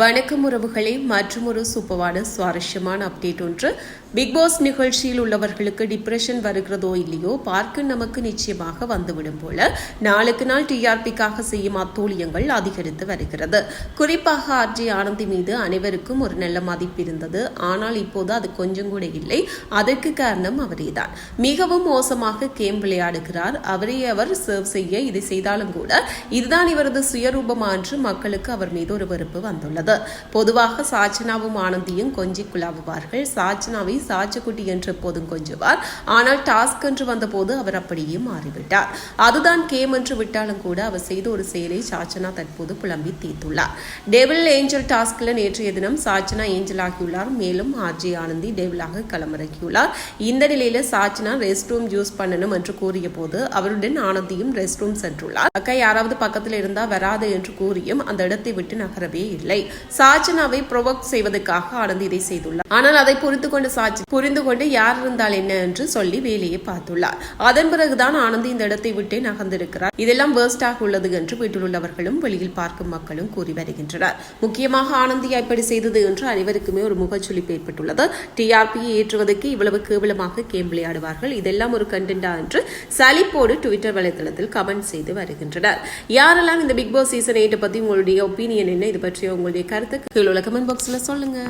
வணக்கம் உறவுகளே மற்றும் ஒரு சூப்பரான சுவாரஸ்யமான அப்டேட் ஒன்று. பிக்பாஸ் நிகழ்ச்சியில் உள்ளவர்களுக்கு டிப்ரெஷன் வருகிறதோ இல்லையோ பார்க்க நமக்கு நிச்சயமாக வந்துவிடும் போல. நாளுக்கு நாள் டிஆர்பிக்காக செய்யும் அத்தோழியங்கள் அதிகரித்து வருகிறது. குறிப்பாக ஆர்ஜி ஆனந்தி மீது அனைவருக்கும் ஒரு நல்ல மதிப்பு இருந்தது. ஆனால் இப்போது அது கொஞ்சம் கூட இல்லை. அதற்கு காரணம் அவரே தான் மிகவும் மோசமாக கேம் விளையாடுகிறார். அவரே அவர் சர்வ் செய்ய இதை செய்தாலும் கூட இதுதான் இவரது சுயரூபமா என்று மக்களுக்கு அவர் மீது ஒரு வெறுப்பு வந்துள்ளது. பொதுவாக சாச்சனாவும் ஆனந்தியும் கொஞ்சி குழாவுவார்கள். சாச்சனாவை சாச்சுக்குட்டி என்று எப்போதும் கொஞ்சுவார். ஆனால் டாஸ்க் என்று வந்தபோது அவர் அப்படியே மாறிவிட்டார். அதுதான் கேம் என்று விட்டாலும் கூட அவர் செய்த ஒரு செயலை சாச்சனா தற்போது புலம்பி தீர்த்துள்ளார். டெவில் ஏஞ்சல் டாஸ்கில் நேற்றைய தினம் சாச்சனா ஏஞ்சல் ஆகியுள்ளார். மேலும் ஆர்ஜி ஆனந்தி டெவிலாக களமிறக்கியுள்ளார் இந்த நிலையில சாச்சனா ரெஸ்ட் ரூம் யூஸ் பண்ணணும் என்று கூறிய போது அவருடன் ஆனந்தியும் ரெஸ்ட் ரூம் சென்றுள்ளார். அக்கா யாராவது பக்கத்தில் இருந்தால் வராது என்று கூறியும் அந்த இடத்தை விட்டு நகரவே இல்லை. சாச்சனாவை ப்ரொவோக் செய்வதற்காக ஆனந்த் இதை செய்துள்ளார். ஆனால் அதை புரிந்து கொண்டு சாட்சி புரிந்து கொண்டு யார் இருந்தால் என்ன என்று சொல்லி வேலையை பார்த்துள்ளார். அதன் பிறகுதான் ஆனந்த் இந்த இடத்தை விட்டு நகர்ந்திருக்கிறார். இதெல்லாம் வேர்ஸ்டாக உள்ளது என்று வீட்டில் உள்ளவர்களும் வெளியில் பார்க்கும் மக்களும் கூறி வருகின்றனர். முக்கியமாக ஆனந்தியா இப்படி செய்தது என்று அனைவருக்குமே ஒரு முகச்சுளிப்பு ஏற்பட்டுள்ளது. டிஆர்பியை ஏற்றுவதற்கு இவ்வளவு கேவலமாக கேம் விளையாடுவார்கள். இதெல்லாம் ஒரு கண்டென்டா என்று சலிப்போடு ட்விட்டர் வலைதளத்தில் கமெண்ட் செய்து வருகின்றனர். யாரெல்லாம் இந்த பிக் பாஸ் சீசன் எயிட்டை பற்றி உங்களுடைய ஒப்பீனியன் என்ன இது பற்றிய உங்களுடைய கருத்து கீழே உள்ள கமெண்ட் பாக்ஸ்ல சொல்லுங்க.